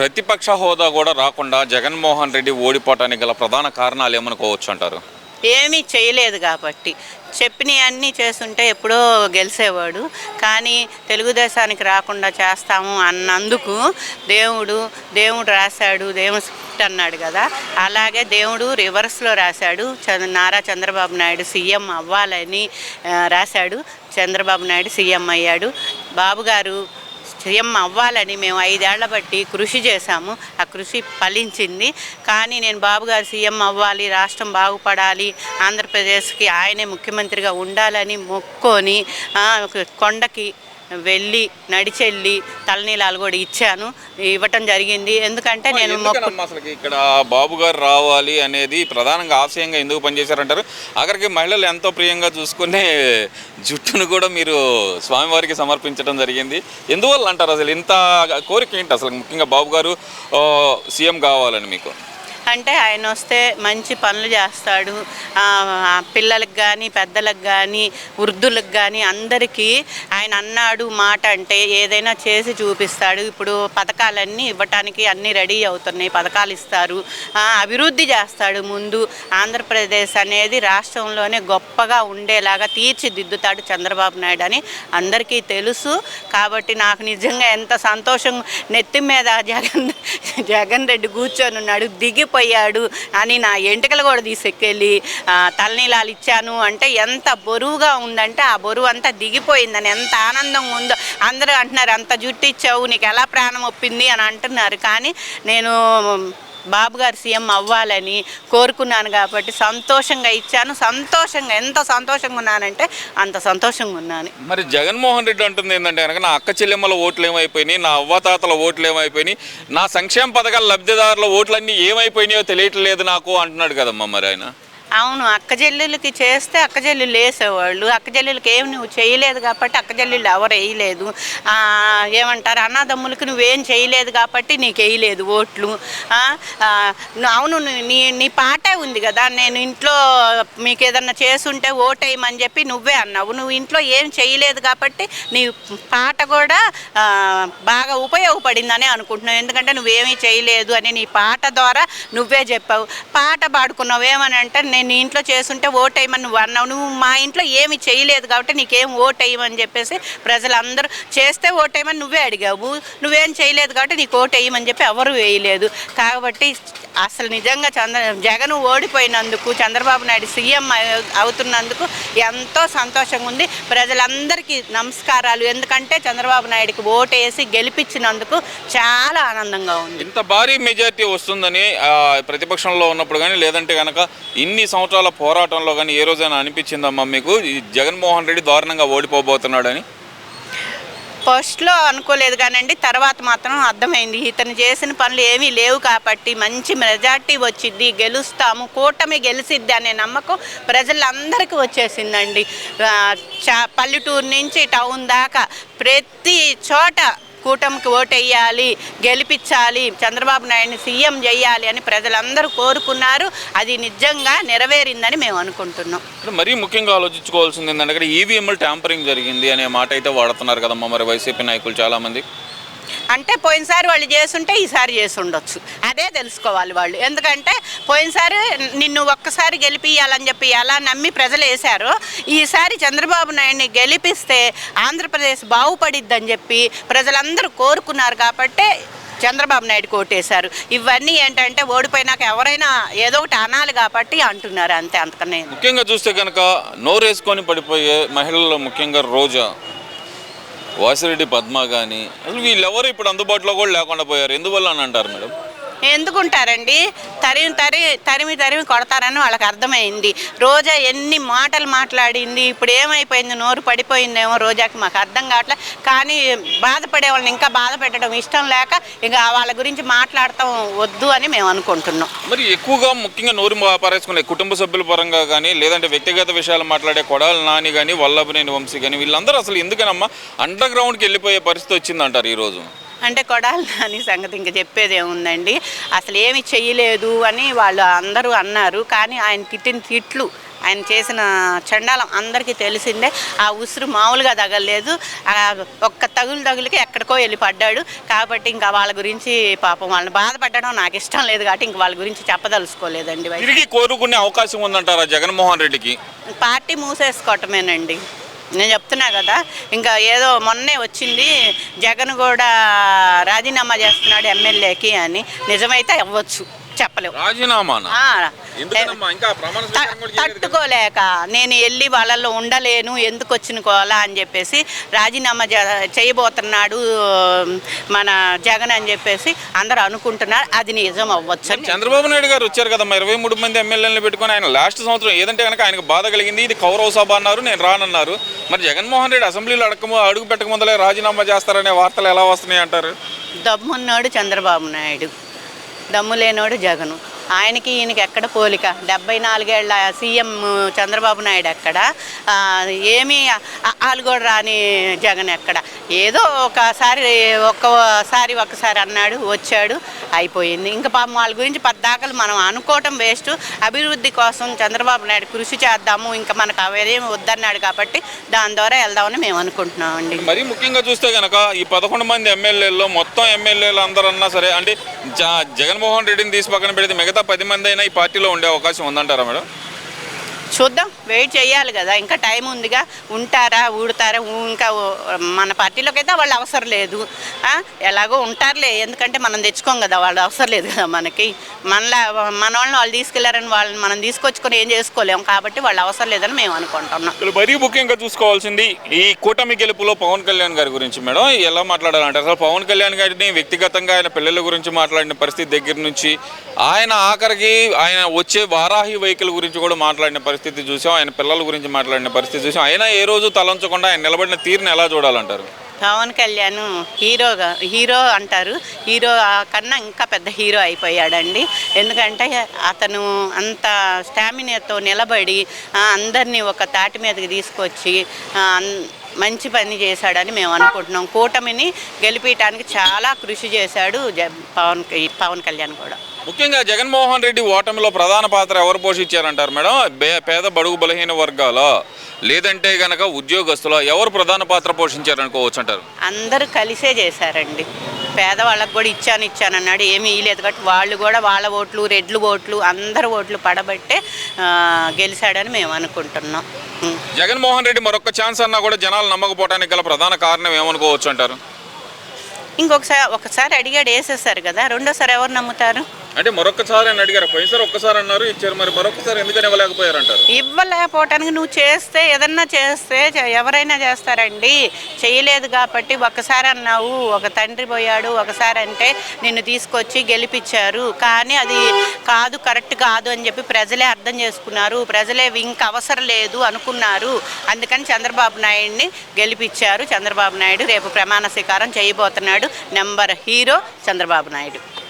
ప్రతిపక్ష హోదా కూడా రాకుండా జగన్మోహన్ రెడ్డి ఓడిపోవటానికి గల ప్రధాన కారణాలు ఏమనుకోవచ్చు అంటారు? ఏమీ చేయలేదు కాబట్టి. చెప్పినవి అన్నీ చేస్తుంటే ఎప్పుడో గెలిచేవాడు. కానీ తెలుగుదేశానికి రాకుండా చేస్తాము అన్నందుకు దేవుడు దేవుడు రాశాడు దేవుడు అన్నాడు కదా. అలాగే దేవుడు రివర్స్లో రాశాడు. చంద్ర నారా చంద్రబాబు నాయుడు సీఎం అవ్వాలని రాశాడు. చంద్రబాబు నాయుడు సీఎం అయ్యాడు. బాబు గారు సీఎం అవ్వాలని మేము ఐదేళ్ళ బట్టి కృషి చేశాము. ఆ కృషి ఫలించింది. కానీ నేను బాబు గారు సీఎం అవ్వాలి రాష్ట్రం బాగుపడాలి ఆంధ్రప్రదేశ్కి ఆయనే ముఖ్యమంత్రిగా ఉండాలని మొక్కొని ఒక కొండకి వెళ్ళి నడిచెళ్ళి తలనీలాలు కూడా ఇచ్చాను. ఇవ్వటం జరిగింది. ఎందుకంటే నేను అసలు ఇక్కడ బాబు గారు రావాలి అనేది ప్రధానంగా ఆశయంగా ఎందుకు పనిచేశారంటారు? అక్కడికి మహిళలు ఎంతో ప్రియంగా చూసుకునే జుట్టును కూడా మీరు స్వామివారికి సమర్పించడం జరిగింది. ఎందువల్ల అంటారు అసలు ఇంత కోరిక ఏంటి అసలు? ముఖ్యంగా బాబు గారు సీఎం కావాలని మీకు. అంటే ఆయన వస్తే మంచి పనులు చేస్తాడు. పిల్లలకు కానీ పెద్దలకు కానీ వృద్ధులకు కానీ అందరికీ ఆయన అన్నాడు మాట అంటే ఏదైనా చేసి చూపిస్తాడు. ఇప్పుడు పథకాలన్నీ ఇవ్వటానికి అన్నీ రెడీ అవుతున్నాయి. పథకాలు ఇస్తారు. అభివృద్ధి చేస్తాడు ముందు. ఆంధ్రప్రదేశ్ అనేది రాష్ట్రంలోనే గొప్పగా ఉండేలాగా తీర్చిదిద్దుతాడు చంద్రబాబు నాయుడు అని అందరికీ తెలుసు. కాబట్టి నాకు నిజంగా ఎంత సంతోషం. నెత్తి మీద జగన్ జగన్ రెడ్డి కూర్చొని ఉన్నాడు. పోయాడు అని నా ఎంటకలు కూడా తీసుకెళ్ళి తలనీలాలు ఇచ్చాను. అంటే ఎంత బరువుగా ఉందంటే ఆ బరువు అంతా దిగిపోయిందని ఎంత ఆనందంగా ఉందో. అందరూ అంటున్నారు అంత జుట్టు ఇచ్చావు నీకు ఎలా ప్రాణం ఒప్పింది? అని అంటున్నారు. కానీ నేను బాబు గారు సీఎం అవ్వాలని కోరుకున్నాను కాబట్టి సంతోషంగా ఇచ్చాను. సంతోషంగా ఎంత సంతోషంగా ఉన్నానంటే అంత సంతోషంగా ఉన్నాను. మరి జగన్మోహన్ రెడ్డి అంటుంది ఏంటంటే కనుక నా అక్క చెల్లెమ్మల ఓట్లు ఏమైపోయినాయి నా అవ్వతాతల ఓట్లు ఏమైపోయినాయి నా సంక్షేమ పథకాల లబ్ధిదారుల ఓట్లన్నీ ఏమైపోయినాయో తెలియట్లేదు నాకు అంటున్నాడు కదమ్మా మరి ఆయన. అవును అక్కజెల్లెలకి చేస్తే అక్క చెల్లెలు వేసేవాళ్ళు. అక్క ఏం ఏమి నువ్వు చేయలేదు కాబట్టి అక్కజెల్లెలు ఎవరు వేయలేదు. ఏమంటారు? అన్నదమ్ములకి నువ్వేం చేయలేదు కాబట్టి నీకు వేయలేదు ఓట్లు. అవును నీ నీ పాటే ఉంది కదా. నేను ఇంట్లో మీకు ఏదన్నా చేసుంటే ఓటేయమని చెప్పి నువ్వే అన్నావు. నువ్వు ఇంట్లో ఏం చేయలేదు కాబట్టి నీ పాట కూడా బాగా ఉపయోగపడిందని అనుకుంటున్నావు. ఎందుకంటే నువ్వేమీ చేయలేదు అని నీ పాట ద్వారా నువ్వే చెప్పావు. పాట పాడుకున్నావు ఏమని అంటే నేను ఇంట్లో ఇంట్లో చేసుంటే ఓటేయమని నువ్వు అన్నావు. నువ్వు మా ఇంట్లో ఏమి చేయలేదు కాబట్టి నీకేం వేయమని చెప్పేసి ప్రజలందరూ చేస్తే ఓటేయమని నువ్వే అడిగావు. నువ్వేం చేయలేదు కాబట్టి నీకు ఓటేయమని చెప్పి ఎవరు వేయలేదు. కాబట్టి అసలు నిజంగా చంద్ర జగన్ ఓడిపోయినందుకు చంద్రబాబు నాయుడు సీఎం అవుతున్నందుకు ఎంతో సంతోషంగా ఉంది. ప్రజలందరికీ నమస్కారాలు. ఎందుకంటే చంద్రబాబు నాయుడుకి ఓటేసి గెలిపించినందుకు చాలా ఆనందంగా ఉంది. ఇంత భారీ మెజారిటీ వస్తుందని ప్రతిపక్షంలో ఉన్నప్పుడు కానీ లేదంటే కనుక ఇన్ని సంవత్సరాల పోరాటంలో కానీ ఏ రోజైనా అనిపించిందమ్మా మీకు? ఈ జగన్మోహన్ రెడ్డి దారుణంగా ఓడిపోబోతున్నాడని. ఫస్ట్లో అనుకోలేదు కానండి తర్వాత మాత్రం అర్థమైంది. ఇతను చేసిన పనులు ఏమీ లేవు కాబట్టి మంచి మెజార్టీ వచ్చింది గెలుస్తాము కూటమి గెలిసిద్ది అనే నమ్మకం ప్రజలందరికీ వచ్చేసిందండి. పల్లెటూరు నుంచి టౌన్ దాకా ప్రతి చోట కూటమికి ఓటేయాలి గెలిపించాలి చంద్రబాబు నాయుడిని సీఎం చేయాలి అని ప్రజలందరూ కోరుకున్నారు. అది నిజంగా నెరవేరిందని మేము అనుకుంటున్నాం. ఇక్కడ మరీ ముఖ్యంగా ఆలోచించుకోవాల్సింది ఏంటంటే ఈవీఎంలు ట్యాంపరింగ్ జరిగింది అనే మాట అయితే వాడుతున్నారు కదమ్మా మరి వైసీపీ నాయకులు చాలామంది. అంటే పోయినసారి వాళ్ళు చేస్తుంటే ఈసారి చేసి ఉండొచ్చు అదే తెలుసుకోవాలి వాళ్ళు. ఎందుకంటే పోయినసారి నిన్ను ఒక్కసారి గెలిపియాలని చెప్పి ఎలా నమ్మి ప్రజలు వేశారు. ఈసారి చంద్రబాబు నాయుడిని గెలిపిస్తే ఆంధ్రప్రదేశ్ బాగుపడిద్దని చెప్పి ప్రజలందరూ కోరుకున్నారు కాబట్టి చంద్రబాబు నాయుడు కోటేశారు. ఇవన్నీ ఏంటంటే ఓడిపోయినాక ఎవరైనా ఏదో ఒకటి అనాలి కాబట్టి అంటున్నారు అంతే అంతకనే ముఖ్యంగా చూస్తే కనుక నోరేసుకొని పడిపోయే మహిళలు ముఖ్యంగా రోజా. వాసిరెడ్డి పద్మ కానీ అసలు వీళ్ళెవరు ఇప్పుడు అందుబాటులో కూడా లేకుండా పోయారు? ఎందువల్ల అని అంటారు మేడం? ఎందుకుంటారండి? తరిమి తరి తరిమి తరిమి కొడతారని వాళ్ళకి అర్థమైంది. రోజా ఎన్ని మాటలు మాట్లాడింది ఇప్పుడు ఏమైపోయింది నోరు పడిపోయిందేమో రోజాకి మాకు అర్థం కావట్లే. కానీ బాధపడే వాళ్ళని ఇంకా బాధ పెట్టడం ఇష్టం లేక ఇక వాళ్ళ గురించి మాట్లాడటం వద్దు అని మేము అనుకుంటున్నాం. మరి ఎక్కువగా ముఖ్యంగా నోరు పారేసుకునే కుటుంబ సభ్యుల పరంగా కానీ లేదంటే వ్యక్తిగత విషయాలు మాట్లాడే కొడాలి నాని కానీ వల్లభనేని వంశీ కానీ వీళ్ళందరూ అసలు ఎందుకనమ్మా అండర్ గ్రౌండ్కి వెళ్ళిపోయే పరిస్థితి వచ్చిందంటారు ఈరోజు? అంటే కొడాలి అని సంగతి ఇంకా చెప్పేది ఏముందండి? అసలు ఏమి చెయ్యలేదు అని వాళ్ళు అందరూ అన్నారు. కానీ ఆయన తిట్టిన తిట్లు ఆయన చేసిన చండాలం అందరికీ తెలిసిందే. ఆ ఉసురు మామూలుగా తగలలేదు. ఒక్క తగులు తగులుకి ఎక్కడికో వెళ్ళి పడ్డాడు. కాబట్టి ఇంకా వాళ్ళ గురించి పాపం వాళ్ళని బాధపడడం నాకు ఇష్టం లేదు కాబట్టి ఇంక వాళ్ళ గురించి చెప్పదలుచుకోలేదండి తిరిగి కోరుకునే అవకాశం ఉందంటారా జగన్మోహన్ రెడ్డికి? పార్టీ మూసేసుకోవటమేనండి. నేను చెప్తున్నా కదా ఇంకా ఏదో మొన్నే వచ్చింది జగన్ కూడా రాజీనామా చేస్తున్నాడు ఎమ్మెల్యేకి అని. నిజమైతే అవ్వచ్చు. చెప్పలేము రాజీనామానా? చేయలేదు కదా. తట్టుకోలేక నేను వెళ్ళి వాళ్ళల్లో ఉండలేను ఎందుకు వచ్చిన కోలా అని చెప్పేసి రాజీనామా చేయబోతున్నాడు మన జగన్ అని చెప్పేసి అందరూ అనుకుంటున్నారు. అది నిజం అవ్వచ్చు చంద్రబాబు నాయుడు గారు వచ్చారు కదమ్మా. ఇరవై మూడు మంది ఎమ్మెల్యేలను పెట్టుకొని ఆయన లాస్ట్ సంవత్సరం ఏదంటే కనుక ఆయనకు బాధ కలిగింది. ఇది కౌరవ సభ అన్నారు నేను రానన్నారు. మరి జగన్మోహన్ రెడ్డి అసెంబ్లీలో అడగము అడుగు పెట్టక ముందలే రాజీనామా చేస్తారనే వార్తలు ఎలా వస్తున్నాయి అంటారు? దమ్మున్నాడు చంద్రబాబు నాయుడు. దమ్ము లేనోడు జగను. ఆయనకి ఈయనకి ఎక్కడ పోలిక? డెబ్బై నాలుగేళ్ళ సీఎం చంద్రబాబు నాయుడు ఎక్కడ? ఏమీ వాళ్ళు కూడా రాని జగన్ ఎక్కడ? ఏదో ఒకసారి ఒక్కసారి ఒకసారి అన్నాడు వచ్చాడు అయిపోయింది. ఇంకా పాపం వాళ్ళ గురించి పద్దాకలు మనం అనుకోవటం వేస్ట్. అభివృద్ధి కోసం చంద్రబాబు నాయుడు కృషి చేద్దాము. ఇంకా మనకు అవేదేమి వద్దన్నాడు కాబట్టి దాని ద్వారా వెళ్దామని మేము అనుకుంటున్నాం అండి మరి ముఖ్యంగా చూస్తే కనుక ఈ పదకొండు మంది ఎమ్మెల్యేల్లో మొత్తం ఎమ్మెల్యేలు అందరూ అన్నా సరే అంటే జ- జగన్మోహన్ రెడ్డిని తీసి పక్కన పెడితే మిగతా పది మంది అయినా ఈ పార్టీలో ఉండే అవకాశం ఉందంటారా మేడం? చూద్దాం. వెయిట్ చేయాలి కదా. ఇంకా టైం ఉందిగా. ఉంటారా ఊడతారా ఇంకా మన పార్టీలోకి అయితే వాళ్ళు అవసరం లేదు. ఎలాగో ఉంటారులే ఎందుకంటే మనం తెచ్చుకోం కదా వాళ్ళు అవసరం లేదు కదా మనకి. మనలా మన వాళ్ళని వాళ్ళు తీసుకెళ్ళారని వాళ్ళని మనం తీసుకొచ్చుకొని ఏం చేసుకోలేము కాబట్టి వాళ్ళు అవసరం లేదని మేము అనుకుంటున్నాం. ఇక్కడ మరీ ముఖ్యంగా చూసుకోవాల్సింది ఈ కూటమి గెలుపులో పవన్ కళ్యాణ్ గారి గురించి మేడం. ఎలా మాట్లాడాలంటే అసలు పవన్ కళ్యాణ్ గారిని వ్యక్తిగతంగా ఆయన పిల్లల గురించి మాట్లాడిన పరిస్థితి దగ్గర నుంచి ఆయన ఆఖరికి ఆయన వచ్చే వారాహి వెహికల్ గురించి కూడా మాట్లాడిన పరిస్థితి చూసాం. ఆయన పిల్లల గురించి మాట్లాడిన పరిస్థితి చూసాం. ఆయన ఏ రోజు తలంచకుండా ఆయన నిలబడిన తీరుని ఎలా చూడాలంటారు? పవన్ కళ్యాణ్ హీరోగా హీరో అంటారు. హీరో కన్నా ఇంకా పెద్ద హీరో అయిపోయాడండి. ఎందుకంటే అతను అంత స్టామినాతో నిలబడి అందరినీ ఒక తాటి మీదకి తీసుకొచ్చి అన్- మంచి పని చేశాడని మేము అనుకుంటున్నాం. కూటమిని గెలిపించడానికి చాలా కృషి చేశాడు జ- పవన్ పవన్ కళ్యాణ్ కూడా. ముఖ్యంగా జగన్మోహన్ రెడ్డి ఓటమిలో ప్రధాన పాత్ర ఎవరు పోషించారంటారు మేడం? పేద బడుగు బలహీన వర్గాల? లేదంటే గనక ఉద్యోగస్తుల? ఎవరు ప్రధాన పాత్ర పోషించారనుకోవచ్చు అంటారు అందరూ కలిసే చేశారండి. పేదవాళ్ళకి కూడా ఇచ్చాను ఇచ్చాను అన్నాడు. ఏమీ ఇయ్యలేదు కాబట్టి వాళ్ళు కూడా వాళ్ళ ఓట్లు రెడ్లు ఓట్లు అందరు ఓట్లు పడబట్టే గెలిచాడని మేము అనుకుంటున్నాం. జగన్మోహన్ రెడ్డి మరొక ఛాన్స్ అన్నా కూడా జనాలు నమ్మకపోవడానికి గల ప్రధాన కారణం ఏమనుకోవచ్చు అంటారు ఇంకొకసారి ఒకసారి అడిగాడు వేసేసారు కదా. రెండోసారి ఎవరు నమ్ముతారు? అంటే మరొకసారి అని అడిగారు. పోయినసారి ఒక్కసారి అన్నారు ఇచ్చారు. మరి మరొకసారి ఎందుకని ఇవ్వలేకపోయారు అంటారు ఇవ్వలేకపోవటానికి నువ్వు చేస్తే ఏదన్నా చేస్తే ఎవరైనా చేస్తారండి. చేయలేదు కాబట్టి ఒకసారి అన్నావు ఒక తండ్రి పోయాడు ఒకసారి అంటే నిన్ను తీసుకొచ్చి గెలిపించారు. కానీ అది కాదు కరెక్ట్ కాదు అని చెప్పి ప్రజలే అర్థం చేసుకున్నారు. ప్రజలే ఇంక అవసరం లేదు అనుకున్నారు. అందుకని చంద్రబాబు నాయుడిని గెలిపించారు. చంద్రబాబు నాయుడు రేపు ప్రమాణ స్వీకారం చేయబోతున్నాడు. Number hero Chandrababu Naidu.